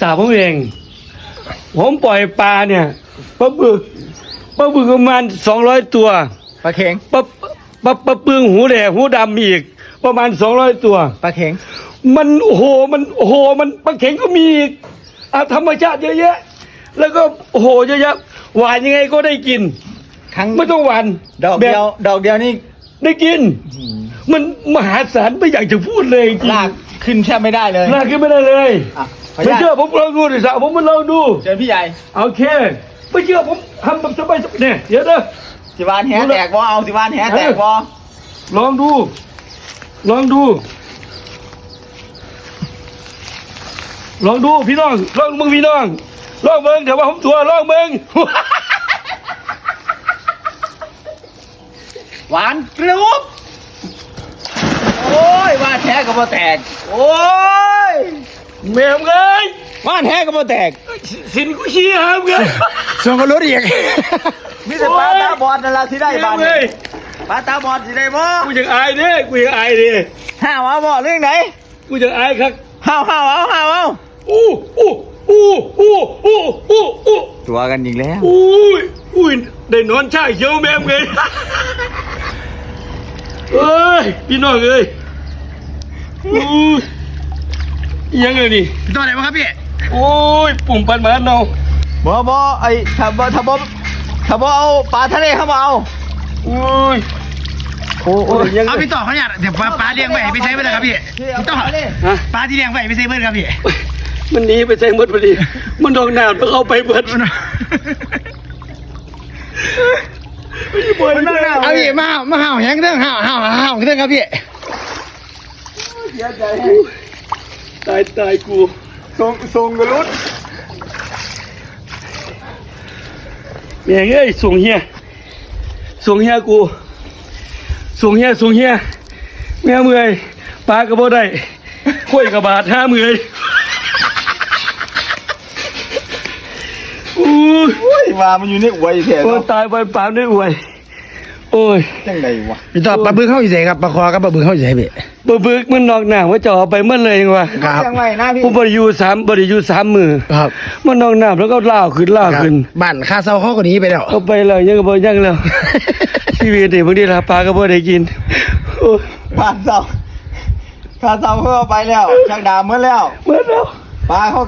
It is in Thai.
สาวผมเอง ผมปล่อยปลาเนี่ยปลาบึกปลาบึกประมาณสองร้อยตัวปลาเข็งปลาปลาปลาปึงหูแดงหูดำอีก ประมาณสองร้อยตัว ปลาเข็ง มันโอ้โหมันโอ้โหมันปลาเข็งก็มีอีกอะธรรมชาติเยอะแยะ แล้วก็โอ้โหเยอะแยะหวานยังไงก็ได้กิน ครั้งไม่ต้องหวานดอกเดียว ดอกเดียวนี่ได้กิน มันมหาศาลไม่อยากจะพูดเลยจริงลากขึ้นแทบไม่ได้เลยลากขึ้นไม่ได้เลยอะขออนุ ไม่ญาตเชื่อผมลองดูดิสาวผมมาลองดู เชิญพี่ใหญ่โอเค ไม่เชื่อผมทำแบบสบายๆเนี่ยเดี๋ยวนะสิวานแหแตกบ่เอาสิวานแหแตกบ่ลองดู ลองดู ลองดูพี่น้อง ลองมึงพี่น้อง ลองเบิ้งเดี๋ยวว่าผมตัวลองเบิ้งหวานกรุบโอ้ยวานแหก็บ่แตก โอ้ย แม่มเงยวานแหก็บ่แตกสินกูชี้หามเงยส่งก็รู้อีกมีแต่ปลาตาบอดนั่นล่ะที่ได้แม่บานมเงนี้ยปลาตาบอดสิได้บ่กูยังอายเด้กูยังอายเด้ห้าวเอาบ่เรื่องไหนกูยังอายครับห้าวห้าวเอาห้าวเอาอู้อู้อู้อู้อู้อู้อู้ตัวกันอีกแล้วอุ้ยอุ้ยได้นอนชาเขียวแม่มเงยเอ้ยพี่น้องเอ้ยอุ้ ยยังไงนี่ตัวไหนบ้างครับพี่โอ้ยปุ่มปันหมาเนาบ่บ่ไอ้ถ้าบ่ถ้าบ่ถ้าบ่เอาปลาทะเลเข้ามาเอาโอ้ยโอ้ยยังไงเอาพี่ต่อเขาเนี่ยเดี๋ยวปลาปลาเลี้ยงไว้ไปใช้เพื่อนครับพี่พี่ต่อฮะปลาที่เลี้ยงไว้ไปใช้เพื่อนครับพี่มันหนีไปใส่หมดพอดีมันดองน้ำต้องเอาไปเบิดมันนั่งหน้าเอาพี่มามาห่าวแหงเรื่องห่าวห่าวห่าวเรื่องครับพี่ ตายตายกูทรงทรงกระลุดแม่งเอ้ยส่งเฮียส่งเฮียกูส่งเฮียส่งเฮียแม่เมื่อยปลากระโบได้ข้วยกระบาดห้าเมื่อยอู้ยโอ้ยว่ามันอยู่ในอวยแท้โอ้ยตายไปปามได้อวย โอ้ยจังไดวะพี่ต่อปลาบึ้งเข้าอยู่ไหนครับปลาคอกับปลาบึ้งเข้าอยู่ไหนพี่บบึกมันนอกหนาว่าจะเอาไปเมื่อเลยจังวะครับยังไงนะพี่ผมบริยูสามบริยูสามมือครับ มันนอกหนาแล้วก็ล่าวขึ้นล่าวขึ้นบ้านค่าเช่าเขาก็หนีไปแล้วก็ไปเลยยังก็บ่ยังแล้วชีวิตนี่บางทีลาปลาก็บ่ได้กินโอ้ยผ่านเสาผ่านเสาเขาเอาไปแล้วชักดาบเมื่อแล้วเมื่อแล้วปลาเขาก็